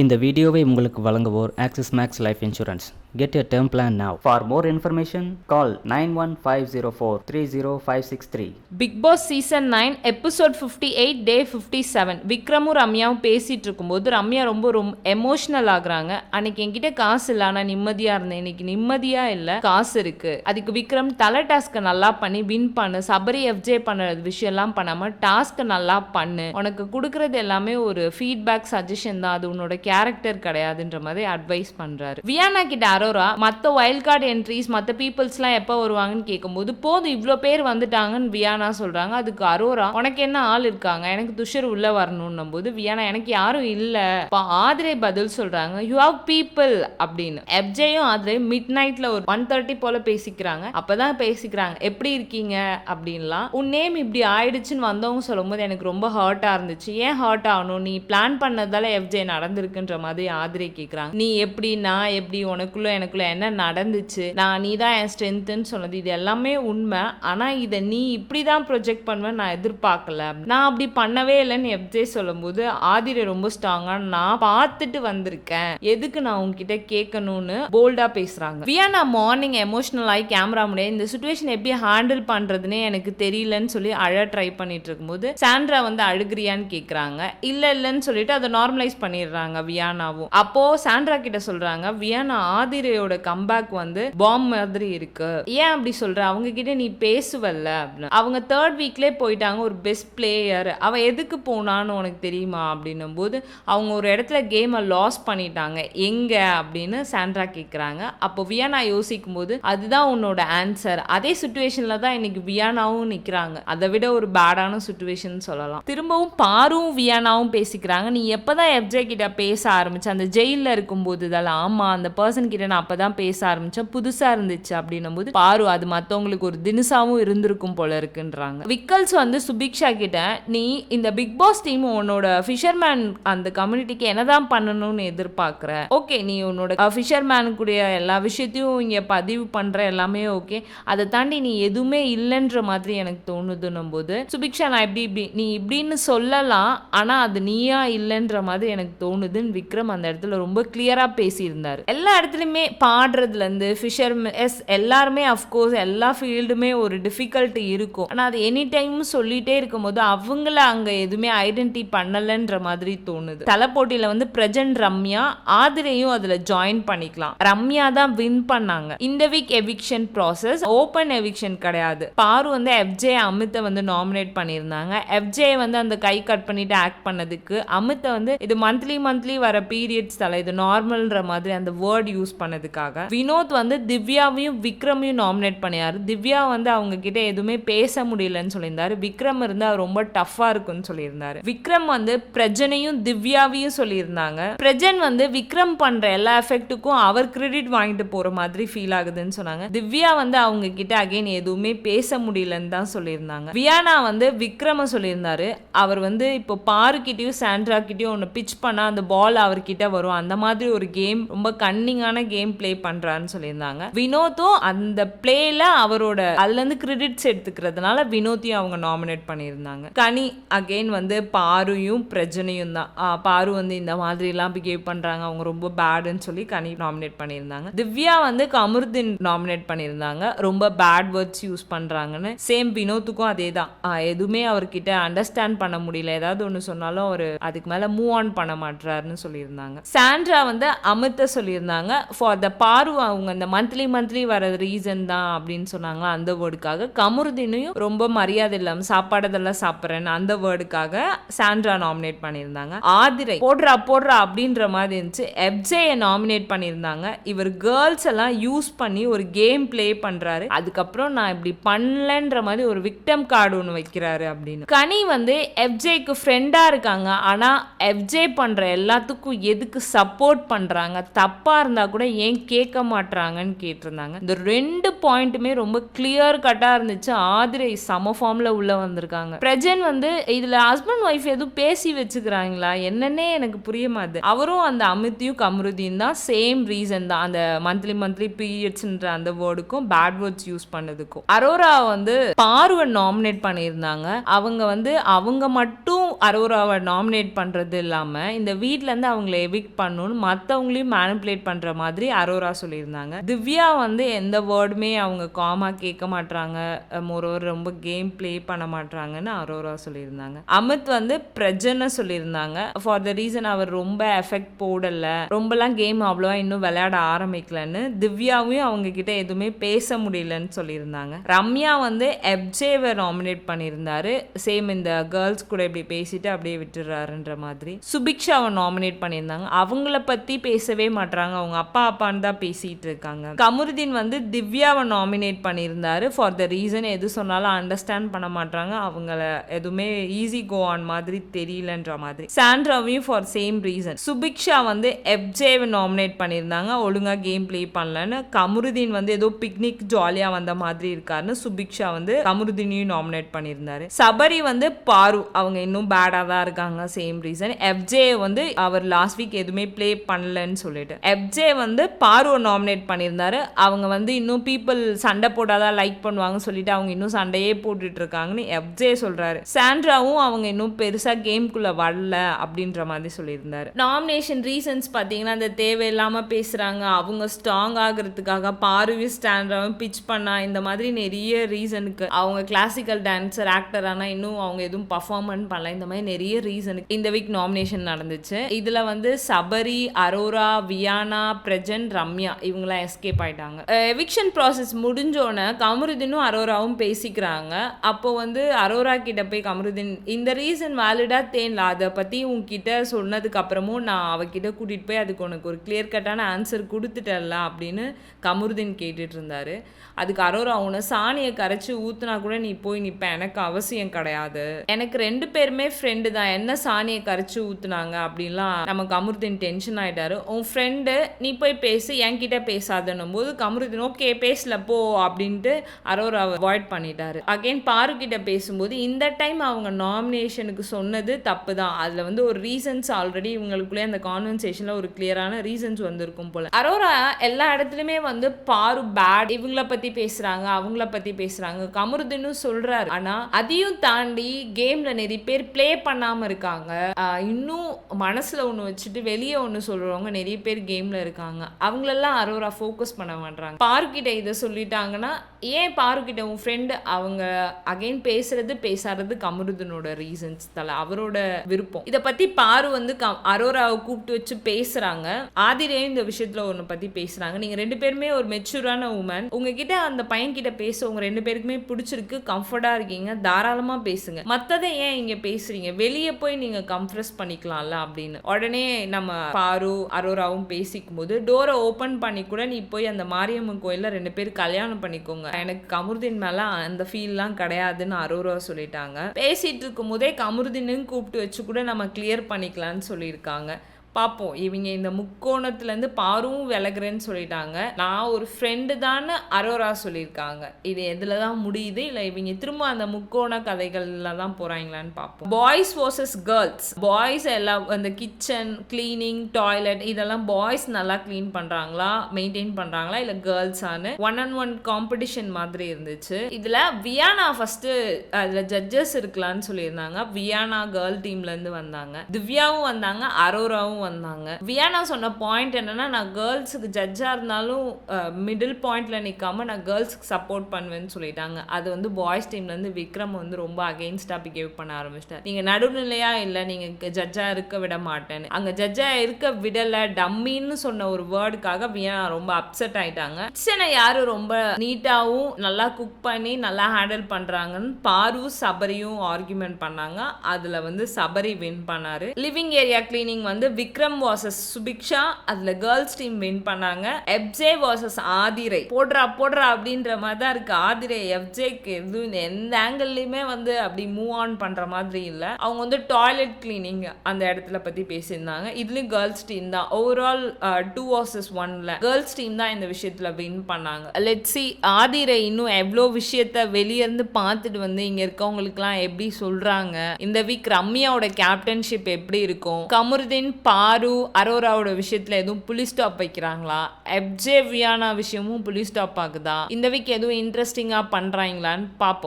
இந்த வீடியோவை உங்களுக்கு வழங்குவோர் Axis Max Life Insurance get a term plan now for more information call nine one five zero four three zero five six three Bigg Boss season nine episode fifty eight day fifty seven விக்ரமும் ரம்யாவும் பேசிட்டு இருக்கும்போது ரம்யா ரொம்ப ரொம்ப emotional ஆகுறாங்க. அன்னைக்கு என்கிட்ட காசு இல்லை ஆனால் நிம்மதியாக இருந்தேன். இன்னைக்கு நிம்மதியாக இல்லை காசு இருக்கு. அதுக்கு விக்ரம் தலை டாஸ்க்கை நல்லா பண்ணி வின் பண்ணு சபரி எஃப்ஜே பண்ண விஷயம்லாம் பண்ணாமல் டாஸ்க்கை நல்லா பண்ணு. உனக்கு கொடுக்குறது எல்லாமே ஒரு ஃபீட்பேக் சஜஷன் தான். அது உன்னோட கேரக்டர் கிடையாதுன்ற மாதிரி அட்வைஸ் பண்ணுறாரு வியானா கிட்ட அரோரா மற்ற வைல்ட் கார்டு என்ட்ரிஸ் மற்ற பீப்புள்ஸ்லாம் எப்போ வருவாங்கன்னு கேட்கும்போது போதும் இவ்வளோ பேர் வந்துட்டாங்கன்னு வியானா சொல்கிறாங்க அதுக்கு அரோரா உனக்கு என்ன ஆள் இருக்காங்க? எனக்கு துஷர் உள்ளே வரணும்னும் போது வியானா எனக்கு யாரும் இல்லை. இப்போ ஆதிரை பதில் சொல்கிறாங்க யூ ஹாவ் பீப்புள் அப்படின்னு. எப்ஜேயும் ஆதிரை மிட் நைட்டில் ஒரு ஒன் தேர்ட்டி போல் பேசிக்கிறாங்க. அப்போ தான் பேசிக்கிறாங்க எப்படி இருக்கீங்க? அப்படின்லாம். உன் நேம் இப்படி ஆயிடுச்சுன்னு வந்தவங்க சொல்லும்போது எனக்கு ரொம்ப ஹர்ட்டாக இருந்துச்சு. ஏன் ஹர்ட் ஆகணும்? நீ பிளான் பண்ணதால எஃப்ஜே இருக்குன்ற மாதிரி ஆதிரை கேட்குறாங்க நீ எப்படி நான் எப்படி உனக்குள்ள எனக்குள்ள என்ன நடந்துச்சு? நான் நீ தான் என் ஸ்ட்ரென்த்துன்னு சொன்னது. இது எல்லாமே உண்மை. ஆனால் இதை நீ இப்படி தான் ப்ரொஜெக்ட் பண்ணுவேன் நான் எதிர்பார்க்கல. நான் அப்படி பண்ணவே இல்லைன்னு எப்ஜே சொல்லும்போது ஆதிரை ரொம்ப ஸ்ட்ராங்காக நான் பார்த்துட்டு வந்திருக்கேன். எதுக்கு நான் உங்ககிட்ட கேட்கணும்னு போல்டாக பேசுகிறாங்க நான் மார்னிங் எமோஷனல் ஆகி கேமரா முடியாது இந்த சுச்சுவேஷன் எப்படி ஹேண்டில் பண்ணுறதுனே எனக்கு தெரியலன்னு சொல்லி அழ ட்ரை பண்ணிட்டு இருக்கும்போது சாண்ட்ரா வந்து அழுகிறியான்னு கேட்குறாங்க இல்லை இல்லைன்னு சொல்லிட்டு அதை நார்மலைஸ் பண்ணிடுறாங்க. வியானாவும். அப்போ சாண்ட்ரா கிட்ட சொல்றாங்க வியானா ஆதிரையோட கம்பேக் வந்து பாம் மாதிரி இருக்கு. ஏன் அப்படி சொல்ற? அவங்க கிட்ட நீ பேசுவல்ல அப்படின்னு. அவங்க தேர்ட் வீக்லேயே போயிட்டாங்க ஒரு பெஸ்ட் பிளேயர் அவ எதுக்கு போனான்னு உனக்கு தெரியுமா? அப்படின்னும் போது அவங்க ஒரு இடத்துல கேமை லாஸ் பண்ணிட்டாங்க. எங்க? அப்படின்னு சாண்ட்ரா கேட்குறாங்க அப்போ வியானா யோசிக்கும் போது அதுதான் உன்னோட ஆன்சர் அதே சுச்சுவேஷன்ல தான் இன்னைக்கு வியானாவும் நிற்கிறாங்க அதை விட ஒரு பேடான சுச்சுவேஷன் சொல்லலாம். திரும்பவும் பாரும் வியானாவும் பேசிக்கிறாங்க. நீ எப்பதான் எஃப்ஜே கிட்ட பே பேச ஆரம்பித்தேன் அந்த ஜெயிலில் இருக்கும்போது இதெல்லாம் ஆமாம் அந்த பர்சன் கிட்ட நான் அப்போ தான் பேச ஆரம்பித்தேன் புதுசாக இருந்துச்சு. அப்படின்னும் போது பாரு அது மற்றவங்களுக்கு ஒரு தினுசாவும் இருந்திருக்கும் போல இருக்குன்றாங்க. விக்கல்ஸ் வந்து சுபிக்ஷா கிட்ட நீ இந்த பிக் பாஸ் டீம் உன்னோட ஃபிஷர்மேன் அந்த கம்யூனிட்டிக்கு என்னதான் பண்ணணும்னு எதிர்பார்க்குற? ஓகே நீ உன்னோட ஃபிஷர்மேனுக்குடைய எல்லா விஷயத்தையும் இங்கே பதிவு பண்ணுற எல்லாமே ஓகே அதை தாண்டி நீ எதுவுமே இல்லைன்ற மாதிரி எனக்கு தோணுதுன்னும் போது சுபிக்ஷா நான் இப்படி இப்படி நீ இப்படின்னு சொல்லலாம். ஆனால் அது நீயா இல்லைன்ற மாதிரி எனக்கு தோணுது. வருதுன்னு விக்ரம் அந்த இடத்துல ரொம்ப கிளியரா பேசியிருந்தார். எல்லா இடத்துலையுமே பாடுறதுல இருந்து ஃபிஷர் எஸ் எல்லாருமே அஃப்கோர்ஸ் எல்லா ஃபீல்டுமே ஒரு டிஃபிகல்ட்டி இருக்கும். ஆனா அது எனி டைம் சொல்லிட்டே இருக்கும்போது அவங்கள அங்க எதுவுமே ஐடென்டி பண்ணலைன்ற மாதிரி தோணுது. தலை வந்து பிரஜன் ரம்யா ஆதிரையும் அதுல ஜாயின் பண்ணிக்கலாம். ரம்யா தான் வின் பண்ணாங்க. இந்த week eviction process open eviction கிடையாது. பாரு வந்து எஃப்ஜே அமித்தை வந்து நாமினேட் பண்ணியிருந்தாங்க. எஃப்ஜே வந்து அந்த கை கட் பண்ணிட்டு ஆக்ட் பண்ணதுக்கு அமித்தை வந்து இது மந்த்லி மந்த்லி வர பீரியட்ஸ் தலை இது நார்மல்ன்ற மாதிரி அந்த வேர்ட் யூஸ் பண்ணதுக்காக வினோத் வந்து திவ்யாவையும் விக்ரமையும் நாமினேட் பண்ணியாரு. திவ்யா வந்து அவங்க கிட்ட எதுவுமே பேச முடியலன்னு சொல்லியிருந்தாரு. விக்ரம் இருந்து அவர் ரொம்ப டஃப்பா இருக்குன்னு சொல்லியிருந்தாரு. விக்ரம் வந்து பிரஜனையும் திவ்யாவையும் சொல்லியிருந்தாங்க. பிரஜன் வந்து விக்ரம் பண்ற எல்லா எஃபெக்ட்டுக்கும் அவர் கிரெடிட் வாங்கிட்டு போற மாதிரி ஃபீல் ஆகுதுன்னு சொன்னாங்க. திவ்யா வந்து அவங்க கிட்ட அகைன் எதுவுமே பேச முடியலன்னு தான் சொல்லியிருந்தாங்க. வியானா வந்து விக்ரம சொல்லியிருந்தாரு. அவர் வந்து இப்போ பாருக்கிட்டயும் சாண்ட்ரா கிட்டயும் ஒன்று பிச் பண்ணா அந்த பால் அவர்கிட்ட வரும். அந்த மாதிரி ஒரு கேம் ரொம்ப கன்னிங்கான கேம் ப்ளே பண்றாருன்னு சொல்லியிருந்தாங்க. வினோத்தும் அந்த பிளேல அவரோட அதுல இருந்து கிரெடிட்ஸ் எடுத்துக்கிறதுனால வினோத்தையும் அவங்க நாமினேட் பண்ணியிருந்தாங்க. கனி அகைன் வந்து பாருயும் பிரஜனையும் தான். பாரு வந்து இந்த மாதிரி எல்லாம் பிஹேவ் பண்றாங்க. அவங்க ரொம்ப பேடுன்னு சொல்லி கனி நாமினேட் பண்ணியிருந்தாங்க. திவ்யா வந்து கமருதீன் நாமினேட் பண்ணியிருந்தாங்க. ரொம்ப பேட் வேர்ட்ஸ் யூஸ் பண்றாங்கன்னு. சேம் வினோத்துக்கும் அதே தான். எதுவுமே அவர்கிட்ட அண்டர்ஸ்டாண்ட் பண்ண முடியல. ஏதாவது ஒன்று சொன்னாலும் அவர் அதுக்கு மேலே மூவ் ஆன் பண்ண மாட்டாருன்னு சொல்லியிருந்தாங்க. சாண்ட்ரா வந்து அமித்த சொல்லியிருந்தாங்க. ஃபார் த பாரு அவங்க இந்த மந்த்லி மந்த்லி வர ரீசன் தான் அப்படின்னு சொன்னாங்களா அந்த வேர்டுக்காக கமருதினையும் ரொம்ப மரியாதை இல்லாமல் சாப்பாடதெல்லாம் சாப்பிட்றேன்னு அந்த வேர்டுக்காக சாண்ட்ரா நாமினேட் பண்ணியிருந்தாங்க. ஆதிரை போடுறா போடுறா அப்படின்ற மாதிரி இருந்துச்சு. எப்ஜேயை நாமினேட் பண்ணியிருந்தாங்க. இவர் கேர்ள்ஸ் எல்லாம் யூஸ் பண்ணி ஒரு கேம் ப்ளே பண்றாரு. அதுக்கப்புறம் நான் இப்படி பண்ணலன்ற மாதிரி ஒரு விக்டம் கார்டு ஒன்று வைக்கிறாரு அப்படின்னு. கனி வந்து எஃப்ஜேக்கு ஃப்ரெண்டாக இருக்காங்க. ஆனால் எஃப்ஜே பண்ணுற எல்லா எல்லாத்துக்கும் எதுக்கு சப்போர்ட் பண்ணுறாங்க தப்பாக இருந்தால் கூட ஏன் கேட்க மாட்றாங்கன்னு கேட்டிருந்தாங்க. இந்த ரெண்டு பாயிண்ட்டுமே ரொம்ப கிளியர் கட்டாக இருந்துச்சு. ஆதிரை சம ஃபார்மில் உள்ள வந்திருக்காங்க. பிரஜன் வந்து இதில் ஹஸ்பண்ட் ஒய்ஃப் எதுவும் பேசி வச்சுக்கிறாங்களா? என்னன்னே எனக்கு புரிய மாட்டுது. அவரும் அந்த அமிர்தியும் கமருதியும் தான். சேம் ரீசன் தான். அந்த மந்த்லி மந்த்லி பீரியட்ஸ்ன்ற அந்த வேர்டுக்கும் பேட் வேர்ட்ஸ் யூஸ் பண்ணதுக்கும். அரோரா வந்து பார்வை நாமினேட் பண்ணியிருந்தாங்க. அவங்க வந்து அவங்க மட்டும் அரோராவை நாமினேட் பண்ணுறது இல்லாமல் இந்த வீட்டில் வீட்டிலேருந்து அவங்கள எவிக் பண்ணணும்னு மற்றவங்களையும் மேனிப்புலேட் பண்ணுற மாதிரி அரோரா சொல்லியிருந்தாங்க. திவ்யா வந்து எந்த வேர்டுமே அவங்க காமாக கேட்க மாட்டாங்க மோரோவர் ரொம்ப கேம் ப்ளே பண்ண மாட்றாங்கன்னு அரோரா சொல்லியிருந்தாங்க. அமித் வந்து பிரஜனை சொல்லியிருந்தாங்க. ஃபார் த ரீசன் அவர் ரொம்ப எஃபெக்ட் போடலை. ரொம்பலாம் கேம் அவ்வளோவா இன்னும் விளையாட ஆரம்பிக்கலன்னு திவ்யாவையும் அவங்க கிட்ட எதுவுமே பேச முடியலன்னு சொல்லியிருந்தாங்க. ரம்யா வந்து எப்ஜேவை நாமினேட் பண்ணியிருந்தாரு. சேம் இந்த கேர்ள்ஸ் கூட இப்படி பேசிட்டு அப்படியே விட்டுறாருன்ற மாதிரி. சுபிக்ஷாவை நாமினேட் பண்ணியிருந்தாங்க. அவங்கள பத்தி பேசவே மாட்றாங்க. அவங்க அப்பா அப்பான்னு தான் பேசிட்டு இருக்காங்க. கமருதீன் வந்து திவ்யாவை நாமினேட் பண்ணியிருந்தாரு. ஃபார் த ரீசன் எது சொன்னாலும் அண்டர்ஸ்டாண்ட் பண்ண மாட்றாங்க. அவங்கள எதுவுமே ஈஸி கோ ஆன் மாதிரி தெரியலன்ற மாதிரி. சாண்ட்ராவையும் ஃபார் சேம் ரீசன் சுபிக்ஷா வந்து எப்ஜேவை நாமினேட் பண்ணியிருந்தாங்க. ஒழுங்கா கேம் ப்ளே பண்ணலன்னு. கமருதீன் வந்து ஏதோ பிக்னிக் ஜாலியாக வந்த மாதிரி இருக்காருன்னு சுபிக்ஷா வந்து கமருதீனையும் நாமினேட் பண்ணியிருந்தாரு. சபரி வந்து பாரு அவங்க இன்னும் பேடாக தான் இருக்காங்க. சேம் ரீசன் எஃப்ஜே வந்து அவர் லாஸ்ட் வீக் எதுவுமே ப்ளே பண்ணலன்னு சொல்லிட்டு. எஃப்ஜே வந்து பார்வை நாமினேட் பண்ணியிருந்தாரு. அவங்க வந்து இன்னும் பீப்புள் சண்டை போட்டாதான் லைக் பண்ணுவாங்கன்னு சொல்லிட்டு அவங்க இன்னும் சண்டையே போட்டுட்டு இருக்காங்கன்னு எஃப்ஜே சொல்றாரு. சாண்ட்ராவும் அவங்க இன்னும் பெருசா கேம்குள்ள வரல அப்படின்ற மாதிரி சொல்லியிருந்தாரு. நாமினேஷன் ரீசன்ஸ் பார்த்தீங்கன்னா அந்த தேவையில்லாம பேசுறாங்க. அவங்க ஸ்ட்ராங் ஆகிறதுக்காக பார்வையும் ஸ்டாண்ட்ராவும் பிச் பண்ணா இந்த மாதிரி நிறைய ரீசனுக்கு அவங்க கிளாசிக்கல் டான்சர் ஆக்டர் ஆனால் இன்னும் அவங்க எதுவும் பர்ஃபார்மன் பண்ணல. இந்த மாதிரி நிறைய ரீசனுக்கு இந்த வீக் நாமினேஷன் நடந்துச்சு. இதுல வந்து சபரி அரோரா வியானா பிரஜன் ரம்யா இவங்களாம் எஸ்கேப் ஆயிட்டாங்க. எவிக்ஷன் ப்ராசஸ் முடிஞ்சோடனே கமருதீனும் அரோராவும் பேசிக்கிறாங்க. அப்போ வந்து அரோரா கிட்ட போய் கமருதீன் இந்த ரீசன் வேலிடா தேன்ல? அதை பத்தி உங்ககிட்ட சொன்னதுக்கு அப்புறமும் நான் அவகிட்ட கூட்டிட்டு போய் அதுக்கு உனக்கு ஒரு கிளியர் கட்டான ஆன்சர் கொடுத்துட்டல அப்படின்னு கமருதீன் கேட்டுட்டு இருந்தாரு. அதுக்கு அரோரா உன்னை சாணியை கரைச்சி ஊத்துனா கூட நீ போய் நிப்ப. எனக்கு அவசியம் கிடையாது. எனக்கு ரெண்டு பேருமே ஃப்ரெண்டு தான். என்ன சாணியை கரைச்சி ஊத்துனாங்க? அப்படின்லாம் நம்ம கமருதீன் டென்ஷன் ஆயிட்டாரு. உன் ஃப்ரெண்டு நீ போய் பேசு என்கிட்ட பேசாதன்னும் போது கமருதீன் ஓகே பேசல போ அப்படின்ட்டு அரோரா அவாய்ட் பண்ணிட்டாரு. அகைன் பாரு கிட்ட பேசும்போது இந்த டைம் அவங்க நாமினேஷனுக்கு சொன்னது தப்பு தான் அதுல வந்து ஒரு ரீசன்ஸ் ஆல்ரெடி இவங்களுக்குள்ளே அந்த கான்வென்சேஷன்ல ஒரு கிளியரான ரீசன்ஸ் வந்திருக்கும் போல. அரோரா எல்லா இடத்துலயுமே வந்து பாரு பேட் இவங்கள பத்தி பேசுறாங்க அவங்கள பத்தி பேசுறாங்க. கமருதீனும் சொல்றாரு. ஆனா அதையும் தாண்டி கேம்ல நிறைய பேர் ப்ளே பண்ணாம இருக்காங்க. இன்னும் மனசு மனசில் ஒன்று வச்சுட்டு வெளியே ஒன்று சொல்றவங்க நிறைய பேர் கேம்ல இருக்காங்க. அவங்களெல்லாம் அரோரா ஃபோக்கஸ் பண்ண மாட்டாங்க பாருக்கிட்ட இதை சொல்லிட்டாங்கன்னா ஏன் பாருக்கிட்ட உன் ஃப்ரெண்டு அவங்க அகைன் பேசுறது பேசாதது கமருதனோட ரீசன்ஸ் தலை அவரோட விருப்பம். இதை பற்றி பாரு வந்து க- அரோராவை கூப்பிட்டு வச்சு பேசுகிறாங்க ஆதிரையும் இந்த விஷயத்தில் ஒன்று பற்றி பேசுகிறாங்க நீங்கள் ரெண்டு பேருமே ஒரு மெச்சூரான உமன் உங்ககிட்ட அந்த பையன்கிட்ட பேச உங்கள் ரெண்டு பேருக்குமே பிடிச்சிருக்கு கம்ஃபர்டாக இருக்கீங்க தாராளமாக பேசுங்க. மற்றதை ஏன் இங்கே பேசுகிறீங்க வெளியே போய் நீங்கள் கம்ப்ரஸ் பண்ணிக்கலாம்ல அப்படின்னு. உடனே நம்ம பாரு அரோராவும் பேசிக்கும் போது டோரை ஓப்பன் பண்ணி கூட நீ போய் அந்த மாரியம்மன் கோயில்ல ரெண்டு பேரும் கல்யாணம் பண்ணிக்கோங்க. எனக்கு கமருதீன் மேல அந்த ஃபீல்லாம் கிடையாதுன்னு அரோரா சொல்லிட்டாங்க. பேசிட்டு இருக்கும் போதே கமருதீனும் கூப்பிட்டு வச்சு கூட நம்ம கிளியர் பண்ணிக்கலாம்னு சொல்லியிருக்காங்க. பார்ப்போம் இவங்க இந்த முக்கோணத்துலேருந்து பாரும் விலகுறேன்னு சொல்லிட்டாங்க. நான் ஒரு ஃப்ரெண்டு தான் அரோரா சொல்லியிருக்காங்க. இது எதில் தான் முடியுது? இல்லை இவங்க திரும்ப அந்த முக்கோண கதைகளில் தான் போகிறாங்களான்னு பார்ப்போம் பாய்ஸ் வர்சஸ் கேர்ள்ஸ் பாய்ஸ் எல்லாம் அந்த கிச்சன் க்ளீனிங் டாய்லெட் இதெல்லாம் பாய்ஸ் நல்லா க்ளீன் பண்ணுறாங்களா மெயின்டைன் பண்ணுறாங்களா இல்லை கேர்ள்ஸானு ஒன் அண்ட் ஒன் காம்படிஷன் மாதிரி இருந்துச்சு. இதில் வியானா ஃபஸ்ட்டு அதில் ஜட்ஜஸ் இருக்கலாம்னு சொல்லியிருந்தாங்க. வியானா கேர்ள் டீம்லேருந்து வந்தாங்க. திவ்யாவும் வந்தாங்க. அரோராவும் வந்தாங்க. வியானா சொன்ன பாயிண்ட் என்னன்னா நான் கேர்ள்ஸுக்கு ஜட்ஜாக இருந்தாலும் மிடில் பாயிண்ட்ல நிற்காம நான் கேர்ள்ஸுக்கு சப்போர்ட் பண்ணுவேன்னு சொல்லிட்டாங்க. அது வந்து பாய்ஸ் டீம்லேருந்து விக்ரம் வந்து ரொம்ப அகெயின்ஸ்டாக பிஹேவ் பண்ண ஆரம்பிச்சிட்டார். நீங்கள் நடுநிலையா இல்லை நீங்கள் ஜட்ஜாக இருக்க விட மாட்டேன்னு. அங்கே ஜட்ஜாக இருக்க விடலை டம்மின்னு சொன்ன ஒரு வேர்டுக்காக வியானா ரொம்ப அப்செட் ஆயிட்டாங்க. கிச்சனை யாரும் ரொம்ப நீட்டாகவும் நல்லா குக் பண்ணி நல்லா ஹேண்டில் பண்ணுறாங்கன்னு பாரு சபரியும் ஆர்குமெண்ட் பண்ணாங்க. அதில் வந்து சபரி வின் பண்ணாரு. லிவிங் ஏரியா கிளீனிங் வந்து விக்ரம் வாசஸ் சுபிக்ஷா அதில் கேர்ள்ஸ் டீம் வின் பண்ணாங்க. FJ versus Aadhirai. போடுறா போடுறா அப்படின்ற மாதிரி தான் இருக்கு. ஆதிரை எஃப்ஜேக்கு எதுவும் எந்த ஆங்கிள்லையுமே வந்து அப்படி மூவ் ஆன் பண்ணுற மாதிரி இல்லை. அவங்க வந்து டாய்லெட் கிளீனிங் அந்த இடத்துல பற்றி பேசியிருந்தாங்க. இதுலேயும் கேர்ள்ஸ் டீம் தான். ஓவரால் டூ வாசஸ் ஒன்ல கேர்ள்ஸ் டீம் தான் இந்த விஷயத்தில் வின் பண்ணாங்க. லெட் சி ஆதிரை இன்னும் எவ்வளோ விஷயத்த வெளிய இருந்து பார்த்துட்டு வந்து இங்கே இருக்கவங்களுக்குலாம் எப்படி சொல்கிறாங்க இந்த வீக் ரம்யாவோட கேப்டன்ஷிப் எப்படி இருக்கும்? கமருதீன் பாரு அரோராவோட விஷயத்தில் எதுவும் புலி ஸ்டாப் வைக்கிறாங்களா? எப்ஜே வியானா விஷயமும் புலி ஸ்டாப் ஆகுதா? இந்த வீக் எதுவும் இன்ட்ரெஸ்டிங்காக பண்ணுறாங்களான்னு பார்ப்போம்